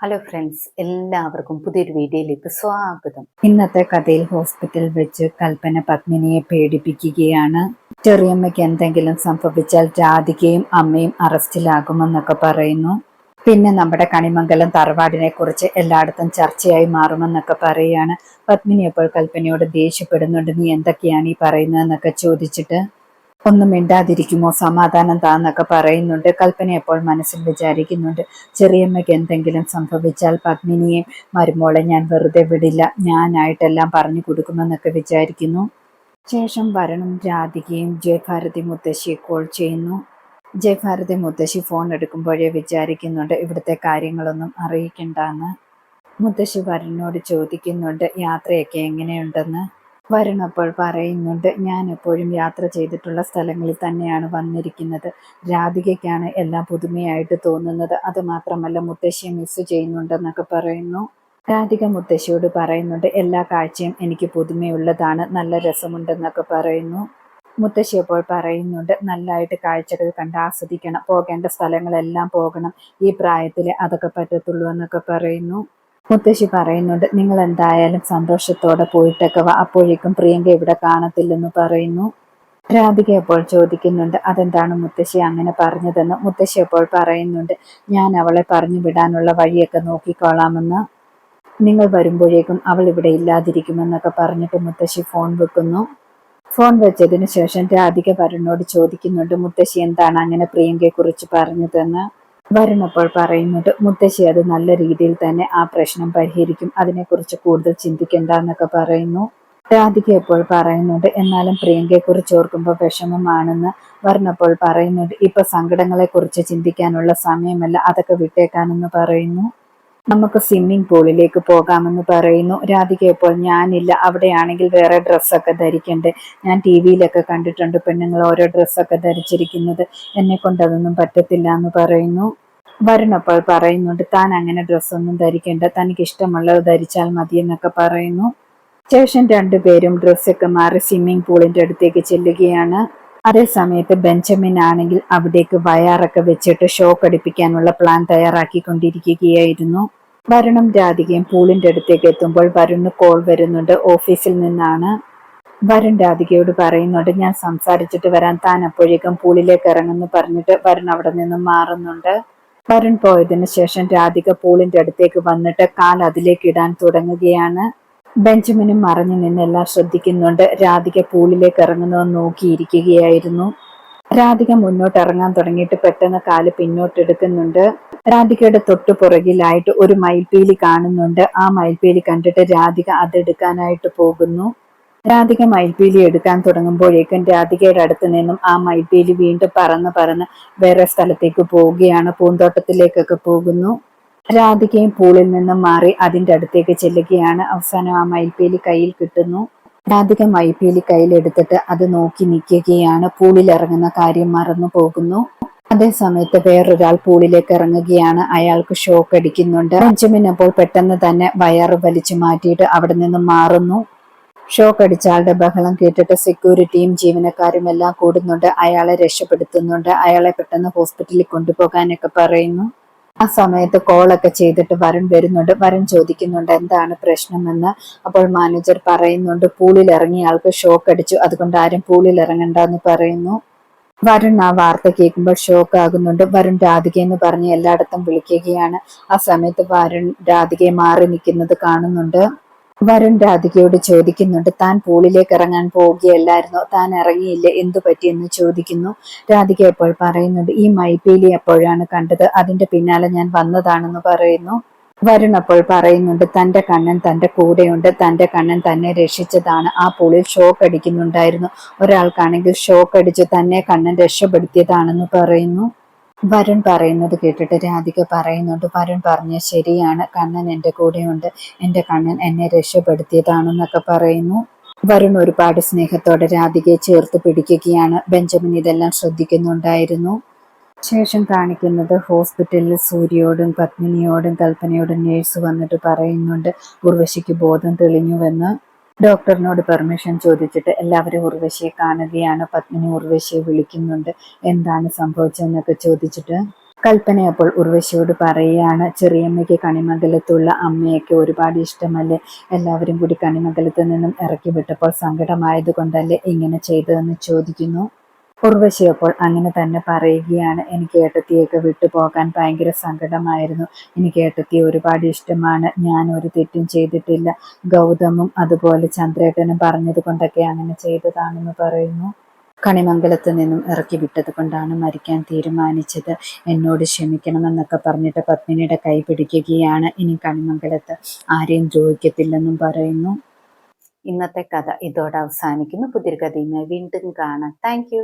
Hello friends എല്ലാവർക്കും പുതിയൊരു വീഡിയോയിലേക്ക് സ്വാഗതം. ഇന്നത്തെ കഥയിൽ ഹോസ്പിറ്റൽ വെച്ച് കൽപ്പന പത്മിനിയെ പേടിപ്പിക്കുകയാണ്. ചെറിയമ്മയ്ക്ക് എന്തെങ്കിലും സംഭവിച്ചാൽ രാധികയും അമ്മയും അറസ്റ്റിലാകുമെന്നൊക്കെ പറയുന്നു. പിന്നെ നമ്മുടെ കണിമംഗലം തറവാടിനെ കുറിച്ച് എല്ലായിടത്തും ചർച്ചയായി മാറുമെന്നൊക്കെ പറയുകയാണ്. പത്മിനി അപ്പോൾ കൽപ്പനയോട് ദേഷ്യപ്പെടുന്നുണ്ട്. നീ എന്തൊക്കെയാണ് ഈ പറയുന്നതെന്നൊക്കെ ചോദിച്ചിട്ട് ഒന്നും മിണ്ടാതിരിക്കുമോ? സമാധാനം താന്നൊക്കെ പറയുന്നുണ്ട്. കൽപ്പന എപ്പോൾ മനസ്സിൽ വിചാരിക്കുന്നുണ്ട്. ചെറിയമ്മയ്ക്ക് എന്തെങ്കിലും സംഭവിച്ചാൽ പത്മിനിയെ മരുമോളെ ഞാൻ വെറുതെ വിടില്ല. ഞാനായിട്ടെല്ലാം പറഞ്ഞു കൊടുക്കുമെന്നൊക്കെ വിചാരിക്കുന്നു. ശേഷം വരണം രാധികയും ജയഭാരതി മുത്തശ്ശിയെ കോൾ ചെയ്യുന്നു. ജയഭാരതി മുത്തശ്ശി ഫോൺ എടുക്കുമ്പോഴേ വിചാരിക്കുന്നുണ്ട് ഇവിടുത്തെ കാര്യങ്ങളൊന്നും അറിയിക്കണ്ടെന്ന്. മുത്തശ്ശി വരനോട് ചോദിക്കുന്നുണ്ട് യാത്രയൊക്കെ എങ്ങനെയുണ്ടെന്ന്? വരുണപ്പോൾ പറയുന്നുണ്ട് ഞാൻ എപ്പോഴും യാത്ര ചെയ്തിട്ടുള്ള സ്ഥലങ്ങളിൽ തന്നെയാണ് വന്നിരിക്കുന്നത്. രാധികയ്ക്കാണ് എല്ലാം പുതുമയായിട്ട് തോന്നുന്നത്. അത് മാത്രമല്ല മുത്തശ്ശിയെ മിസ് ചെയ്യുന്നുണ്ടെന്നൊക്കെ പറയുന്നു. രാധിക മുത്തശ്ശിയോട് പറയുന്നുണ്ട് എല്ലാ കാഴ്ചയും എനിക്ക് പുതുമയുള്ളതാണ്. നല്ല രസമുണ്ടെന്നൊക്കെ പറയുന്നു. മുത്തശ്ശി അപ്പോൾ പറയുന്നുണ്ട് നല്ലതായിട്ട് കാഴ്ചകൾ കണ്ട് ആസ്വദിക്കണം. പോകേണ്ട സ്ഥലങ്ങളെല്ലാം പോകണം. ഈ പ്രായത്തിൽ അതൊക്കെ പറ്റത്തുള്ളൂ എന്നൊക്കെ പറയുന്നു. മുത്തശ്ശി പറയുന്നുണ്ട് നിങ്ങൾ എന്തായാലും സന്തോഷത്തോടെ പോയിട്ടൊക്കെ വാ. അപ്പോഴേക്കും പ്രിയങ്ക ഇവിടെ കാണത്തില്ലെന്ന് പറയുന്നു. രാധിക അപ്പോൾ ചോദിക്കുന്നുണ്ട് അതെന്താണ് മുത്തശ്ശി അങ്ങനെ പറഞ്ഞതെന്ന്? മുത്തശ്ശി അപ്പോൾ പറയുന്നുണ്ട് ഞാൻ അവളെ പറഞ്ഞു വിടാനുള്ള വഴിയൊക്കെ നോക്കിക്കോളാമെന്ന്. നിങ്ങൾ വരുമ്പോഴേക്കും അവൾ ഇവിടെ ഇല്ലാതിരിക്കുമെന്നൊക്കെ പറഞ്ഞിട്ട് മുത്തശ്ശി ഫോൺ വെക്കുന്നു. ഫോൺ വെച്ചതിന് ശേഷം രാധിക വരുണോട് ചോദിക്കുന്നുണ്ട് മുത്തശ്ശി എന്താണ് അങ്ങനെ പ്രിയങ്കയെ കുറിച്ച് പറഞ്ഞതെന്ന് പറയുന്നത് പറയുന്നുണ്ട് മുത്തശ്ശി അത് നല്ല രീതിയിൽ തന്നെ ആ പ്രശ്നം പരിഹരിക്കും. അതിനെക്കുറിച്ച് കൂടുതൽ ചിന്തിക്കേണ്ട എന്നൊക്കെ പറയുന്നു. രാധിക എപ്പോൾ പറയുന്നുണ്ട് എന്നാലും പ്രിയങ്കയെ കുറിച്ച് ഓർക്കുമ്പോൾ വിഷമമാണെന്ന് പറഞ്ഞപ്പോൾ പറയുന്നുണ്ട്. ഇപ്പൊ സങ്കടങ്ങളെ കുറിച്ച് ചിന്തിക്കാനുള്ള സമയമല്ല. അതൊക്കെ വിട്ടേക്കാനെന്ന് പറയുന്നു. നമുക്ക് സ്വിമ്മിംഗ് പൂളിലേക്ക് പോകാമെന്ന് പറയുന്നു. രാധിക ഇപ്പോൾ ഞാനില്ല. അവിടെയാണെങ്കിൽ വേറെ ഡ്രസ്സൊക്കെ ധരിക്കണ്ടേ. ഞാൻ ടി വിയിലൊക്കെ കണ്ടിട്ടുണ്ട് പെണ്ണുങ്ങൾ ഓരോ ഡ്രസ്സൊക്കെ ധരിച്ചിരിക്കുന്നത്. എന്നെ കൊണ്ടതൊന്നും പറ്റത്തില്ല എന്ന് പറയുന്നു. വരുണപ്പോൾ പറയുന്നുണ്ട് താൻ അങ്ങനെ ഡ്രസ്സൊന്നും ധരിക്കേണ്ട. തനിക്ക് ഇഷ്ടമുള്ളത് ധരിച്ചാൽ മതി എന്നൊക്കെ പറയുന്നു. ശേഷം രണ്ടുപേരും ഡ്രസ്സൊക്കെ മാറി സ്വിമ്മിംഗ് പൂളിന്റെ അടുത്തേക്ക് ചെല്ലുകയാണ്. അതേ സമയത്ത് ബെഞ്ചമിൻ ആണെങ്കിൽ അവിടേക്ക് വയറൊക്കെ വെച്ചിട്ട് ഷോക്ക് അടിപ്പിക്കാനുള്ള പ്ലാൻ തയ്യാറാക്കിക്കൊണ്ടിരിക്കുകയായിരുന്നു. വരുണും രാധികയും പൂളിന്റെ അടുത്തേക്ക് എത്തുമ്പോൾ വരുണ് കോൾ വരുന്നുണ്ട്. ഓഫീസിൽ നിന്നാണ് വരുൺ രാധികയോട് പറയുന്നുണ്ട്. ഞാൻ സംസാരിച്ചിട്ട് വരാൻ താൻ അപ്പോഴേക്കും പൂളിലേക്ക് ഇറങ്ങുന്നു പറഞ്ഞിട്ട് വരുൺ അവിടെ നിന്നും മാറുന്നുണ്ട്. വരുൺ പോയതിന് ശേഷം രാധിക പൂളിന്റെ അടുത്തേക്ക് വന്നിട്ട് കാൽ അതിലേക്ക് ഇടാൻ തുടങ്ങുകയാണ്. ബെഞ്ചമിനും മറഞ്ഞു നിന്നെല്ലാം ശ്രദ്ധിക്കുന്നുണ്ട്. രാധിക പൂളിലേക്ക് ഇറങ്ങുന്നത് നോക്കിയിരിക്കുകയായിരുന്നു. രാധിക മുന്നോട്ട് ഇറങ്ങാൻ തുടങ്ങിയിട്ട് പെട്ടെന്ന് കാൽ പിന്നോട്ടെടുക്കുന്നുണ്ട് രാധികയുടെ തൊട്ടു പുറകിലായിട്ട് ഒരു മയിൽപ്പേലി കാണുന്നുണ്ട്. ആ മയിൽപ്പേലി കണ്ടിട്ട് രാധിക അതെടുക്കാനായിട്ട് പോകുന്നു. രാധിക മയിൽപ്പേലി എടുക്കാൻ തുടങ്ങുമ്പോഴേക്കും രാധികയുടെ അടുത്ത് നിന്നും ആ മയിൽപ്പേലി വീണ്ടും പറന്ന് പറന്ന് വേറെ സ്ഥലത്തേക്ക് പോവുകയാണ് പൂന്തോട്ടത്തിലേക്കൊക്കെ പോകുന്നു. രാധികയും പൂളിൽ നിന്നും മാറി അതിന്റെ അടുത്തേക്ക് ചെല്ലുകയാണ്. അവസാനം ആ മയിൽപ്പേലി കയ്യിൽ കിട്ടുന്നു. രാധിക മയിൽപ്പേലി കയ്യിലെടുത്തിട്ട് അത് നോക്കി നിൽക്കുകയാണ്. പൂളിൽ ഇറങ്ങുന്ന കാര്യം മറന്നു പോകുന്നു. അതേ സമയത്ത് വേറൊരാൾ പൂളിലേക്ക് ഇറങ്ങുകയാണ്. അയാൾക്ക് ഷോക്ക് അടിക്കുന്നുണ്ട്. ബെഞ്ചമിൻ അപ്പോൾ പെട്ടെന്ന് തന്നെ വയറ് വലിച്ചു മാറ്റിയിട്ട് അവിടെ നിന്ന് മാറുന്നു. ഷോക്ക് അടിച്ച ആളുടെ ബഹളം കേട്ടിട്ട് സെക്യൂരിറ്റിയും ജീവനക്കാരും എല്ലാം കൂടുന്നുണ്ട്. അയാളെ രക്ഷപ്പെടുത്തുന്നുണ്ട്. അയാളെ പെട്ടെന്ന് ഹോസ്പിറ്റലിൽ കൊണ്ടുപോകാനൊക്കെ പറയുന്നു. ആ സമയത്ത് കോളൊക്കെ ചെയ്തിട്ട് വരുൺ വരുന്നുണ്ട്. വരുൺ ചോദിക്കുന്നുണ്ട് എന്താണ് പ്രശ്നമെന്ന്? അപ്പോൾ മാനേജർ പറയുന്നുണ്ട് പൂളിൽ ഇറങ്ങിയ ആൾക്ക് ഷോക്ക് അടിച്ചു. അതുകൊണ്ട് ആരും പൂളിൽ ഇറങ്ങണ്ടെന്ന് പറയുന്നു. വരുൺ ആ വാർത്ത കേൾക്കുമ്പോൾ ഷോക്ക് ആകുന്നുണ്ട് വരുൺ രാധിക എന്ന് പറഞ്ഞ് എല്ലായിടത്തും വിളിക്കുകയാണ്. ആ സമയത്ത് വരുൺ രാധികയെ മാറി നിൽക്കുന്നത് കാണുന്നുണ്ട്. വരുൺ രാധികയോട് ചോദിക്കുന്നുണ്ട് താൻ പൂളിലേക്ക് ഇറങ്ങാൻ പോവുകയല്ലായിരുന്നോ? താൻ ഇറങ്ങിയില്ല? എന്തു പറ്റിയെന്ന് ചോദിക്കുന്നു. രാധിക എപ്പോൾ പറയുന്നുണ്ട് ഈ മൈപ്പീലി എപ്പോഴാണ് കണ്ടത്? അതിന്റെ പിന്നാലെ ഞാൻ വന്നതാണെന്ന് പറയുന്നു. വരുൺ അപ്പോൾ പറയുന്നുണ്ട് തന്റെ കണ്ണൻ തന്റെ കൂടെയുണ്ട് തന്റെ കണ്ണൻ തന്നെ രക്ഷിച്ചതാണ്. ആ പൂളിൽ ഷോക്ക് അടിക്കുന്നുണ്ടായിരുന്നു. ഒരാൾക്കാണെങ്കിൽ ഷോക്ക് അടിച്ച് തന്നെ കണ്ണൻ രക്ഷപ്പെടുത്തിയതാണെന്ന് പറയുന്നു. വരുൺ പറയുന്നത് കേട്ടിട്ട് രാധിക പറയുന്നുണ്ട് വരുൺ പറഞ്ഞ ശരിയാണ്. കണ്ണൻ എന്റെ കൂടെയുണ്ട്. എന്റെ കണ്ണൻ എന്നെ രക്ഷപ്പെടുത്തിയതാണെന്നൊക്കെ പറയുന്നു. വരുൺ ഒരുപാട് സ്നേഹത്തോടെ രാധികയെ ചേർത്ത് പിടിക്കുകയാണ്. ബെഞ്ചമിൻ ഇതെല്ലാം ശ്രദ്ധിക്കുന്നുണ്ടായിരുന്നു. ശേഷം കാണിക്കുന്നത് ഹോസ്പിറ്റലിൽ സൂര്യയോടും പത്മിനിയോടും കൽപ്പനയോടും നേഴ്സ് വന്നിട്ട് പറയുന്നുണ്ട് ഉർവശിക്ക് ബോധം തെളിഞ്ഞുവെന്ന് ഡോക്ടറിനോട് പെർമിഷൻ ചോദിച്ചിട്ട് എല്ലാവരും ഉർവശിയെ കാണുകയാണ്. പത്മിനി ഉർവശിയെ വിളിക്കുന്നുണ്ട്. എന്താണ് സംഭവിച്ചതെന്നൊക്കെ ചോദിച്ചിട്ട് കൽപ്പന അപ്പോൾ ഉർവശിയോട് പറയുകയാണ് ചെറിയമ്മയ്ക്ക് കണിമംഗലത്തുള്ള അമ്മയൊക്കെ ഒരുപാട് ഇഷ്ടമല്ലേ? എല്ലാവരും കൂടി കണിമംഗലത്ത് നിന്നും ഇറക്കി വിട്ടപ്പോൾ സങ്കടമായത് കൊണ്ടല്ലേ ഇങ്ങനെ ചെയ്തതെന്ന് ചോദിക്കുന്നു. ഉർവശി അപ്പോൾ അങ്ങനെ തന്നെ പറയുകയാണ്. എനിക്ക് ഏട്ടത്തിയൊക്കെ വിട്ടുപോകാൻ ഭയങ്കര സങ്കടമായിരുന്നു. എനിക്ക് ഏട്ടത്തിയെ ഒരുപാട് ഇഷ്ടമാണ്. ഞാൻ ഒരു തെറ്റും ചെയ്തിട്ടില്ല. ഗൗതമും അതുപോലെ ചന്ദ്രേട്ടനും പറഞ്ഞത് കൊണ്ടൊക്കെ അങ്ങനെ ചെയ്തതാണെന്ന് പറയുന്നു. കണിമംഗലത്ത് നിന്നും ഇറക്കി വിട്ടത് കൊണ്ടാണ് മരിക്കാൻ തീരുമാനിച്ചത്. എന്നോട് ക്ഷമിക്കണമെന്നൊക്കെ പറഞ്ഞിട്ട് പത്മിനിയുടെ കൈ പിടിക്കുകയാണ്. ഇനി കണിമംഗലത്ത് ആരെയും ദ്രോഹിക്കത്തില്ലെന്നും പറയുന്നു. ഇന്നത്തെ കഥ ഇതോടെ അവസാനിക്കുന്നു. പുതിയൊരു കഥയുമായി വീണ്ടും കാണാം. താങ്ക്